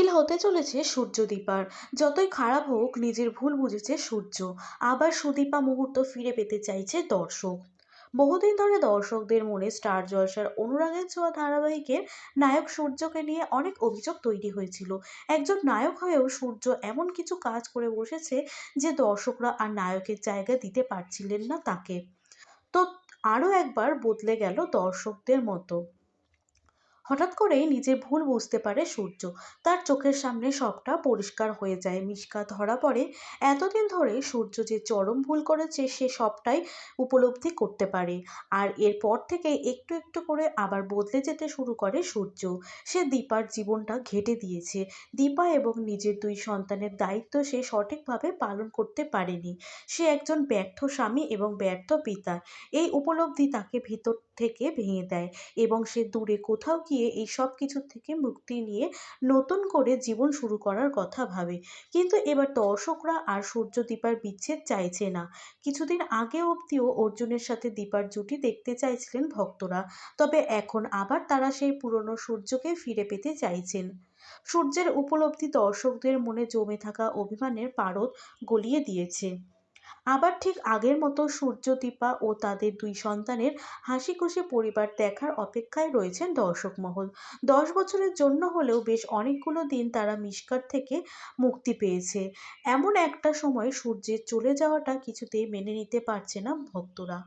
হতে চলেছে সূর্যদীপার। যতই খারাপ হোক, নিজের ভুল বুঝেছে সূর্য। আবার সুদীপা মুহূর্ত ফিরে পেতে চাইছে দর্শক। বহুদিন ধরে দর্শকদের মনে স্টার জলসার অনুরাগের ছোঁয়া ধারাবাহিকের নায়ক সূর্যকে নিয়ে অনেক অভিযোগ তৈরি হয়েছিল। একজন নায়ক হয়েও সূর্য এমন কিছু কাজ করে বসেছে যে দর্শকরা আর নায়কের জায়গা দিতে পারছিলেন না তাকে। তো আরও একবার বদলে গেল দর্শকদের মতো। হঠাৎ করেই নিজের ভুল বুঝতে পারে সূর্য। তার চোখের সামনে সবটা পরিষ্কার হয়ে যায়। মিশকা ধরা পড়ে। এতদিন ধরে সূর্য যে চরম ভুল করেছে, সে সবটাই উপলব্ধি করতে পারে। আর এরপর থেকে একটু একটু করে আবার বদলে যেতে শুরু করে সূর্য। সে দীপার জীবনটা ঘেটে দিয়েছে। দীপা এবং নিজের দুই সন্তানের দায়িত্ব সে সঠিকভাবে পালন করতে পারেনি। সে একজন ব্যর্থ স্বামী এবং ব্যর্থ পিতা। এই উপলব্ধি তাকে ভিতর থেকে ভেঙে দেয় এবং সে দূরে কোথাও গিয়ে এই সব কিছুর থেকে মুক্তি নিয়ে নতুন করে জীবন শুরু করার কথা ভাবে। কিন্তু এবার দর্শকরা আর সূর্য দীপার বিচ্ছেদ চাইছে না। কিছুদিন আগে অবধিও অর্জুনের সাথে দীপার জুটি দেখতে চাইছিলেন ভক্তরা। তবে এখন আবার তারা সেই পুরনো সূর্যকে ফিরে পেতে চাইছেন। সূর্যের উপলব্ধি দর্শকদের মনে জমে থাকা অভিমানের পারদ গলিয়ে দিয়েছে। আবার ঠিক আগের মতো সূর্যদীপা ও তাদের দুই সন্তানের হাসি খুশি পরিবার দেখার অপেক্ষায় রয়েছেন দর্শক মহল। দশ বছরের জন্য হলেও বেশ অনেকগুলো দিন তারা মিসকার থেকে মুক্তি পেয়েছে। এমন একটা সময় সূর্যের চলে যাওয়াটা কিছুতেই মেনে নিতে পারছে না ভক্তরা।